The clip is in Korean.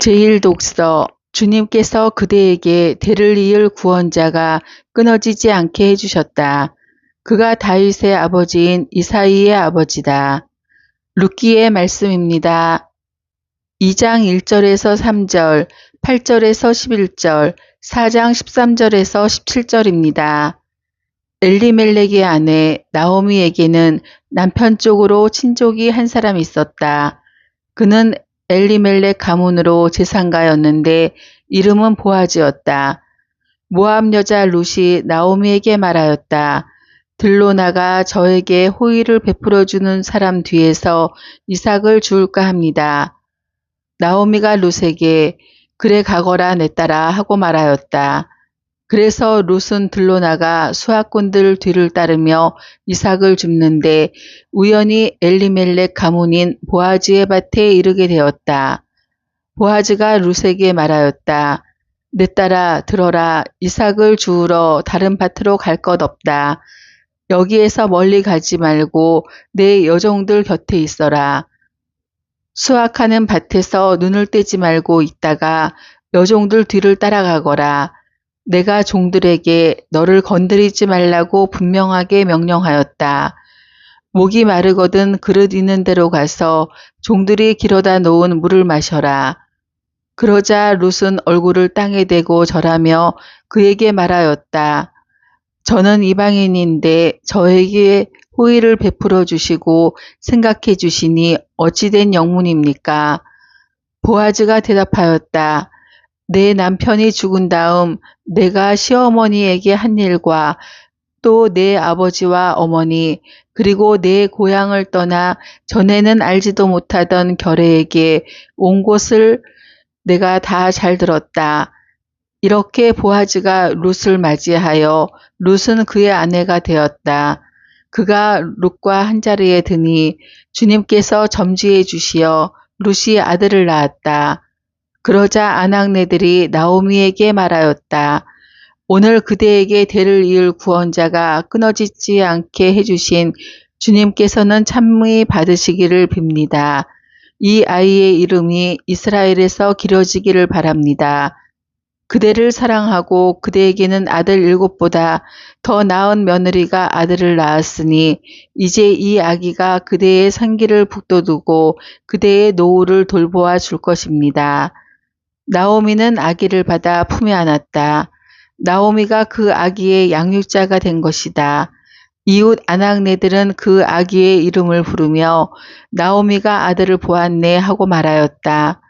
제1독서 주님께서 그대에게 대를 이을 구원자가 끊어지지 않게 해주셨다. 그가 다윗의 아버지인 이사이의 아버지다. 룻기의 말씀입니다. 2장 1절에서 3절, 8절에서 11절, 4장 13절에서 17절입니다. 엘리멜렉의 아내 나오미에게는 남편 쪽으로 친족이 한 사람 있었다. 그는 엘리멜렉 가문으로 재산가였는데 이름은 보아즈였다. 모압 여자 룻이 나오미에게 말하였다. 들로 나가 저에게 호의를 베풀어 주는 사람 뒤에서 이삭을 주울까 합니다. 나오미가 룻에게 그래 가거라 내 딸아 하고 말하였다. 그래서 룻은 들로 나가 수하꾼들 뒤를 따르며 이삭을 줍는데 우연히 엘리멜렉 가문인 보아즈의 밭에 이르게 되었다. 보아즈가 룻에게 말하였다. 내 딸아 들어라 이삭을 주우러 다른 밭으로 갈 것 없다. 여기에서 멀리 가지 말고 내 여종들 곁에 있어라. 수확하는 밭에서 눈을 떼지 말고 있다가 여종들 뒤를 따라가거라. 내가 종들에게 너를 건드리지 말라고 분명하게 명령하였다. 목이 마르거든 그릇 있는 데로 가서 종들이 길어다 놓은 물을 마셔라. 그러자 룻은 얼굴을 땅에 대고 절하며 그에게 말하였다. 저는 이방인인데 저에게 호의를 베풀어 주시고 생각해 주시니 어찌된 영문입니까? 보아즈가 대답하였다. 내 남편이 죽은 다음 내가 시어머니에게 한 일과 또 내 아버지와 어머니 그리고 내 고향을 떠나 전에는 알지도 못하던 결애에게 온 곳을 내가 다 잘 들었다. 이렇게 보아즈가 룻을 맞이하여 룻은 그의 아내가 되었다. 그가 룻과 한자리에 드니 주님께서 점지해 주시어 룻이 아들을 낳았다. 그러자 아낙네들이 나오미에게 말하였다. 오늘 그대에게 대를 이을 구원자가 끊어지지 않게 해주신 주님께서는 참의 받으시기를 빕니다. 이 아이의 이름이 이스라엘에서 길어지기를 바랍니다. 그대를 사랑하고 그대에게는 아들 일곱보다 더 나은 며느리가 아들을 낳았으니 이제 이 아기가 그대의 상기를 북돋우고 그대의 노후를 돌보아 줄 것입니다. 나오미는 아기를 받아 품에 안았다. 나오미가 그 아기의 양육자가 된 것이다. 이웃 아낙네들은 그 아기의 이름을 부르며 나오미가 아들을 보았네 하고 말하였다.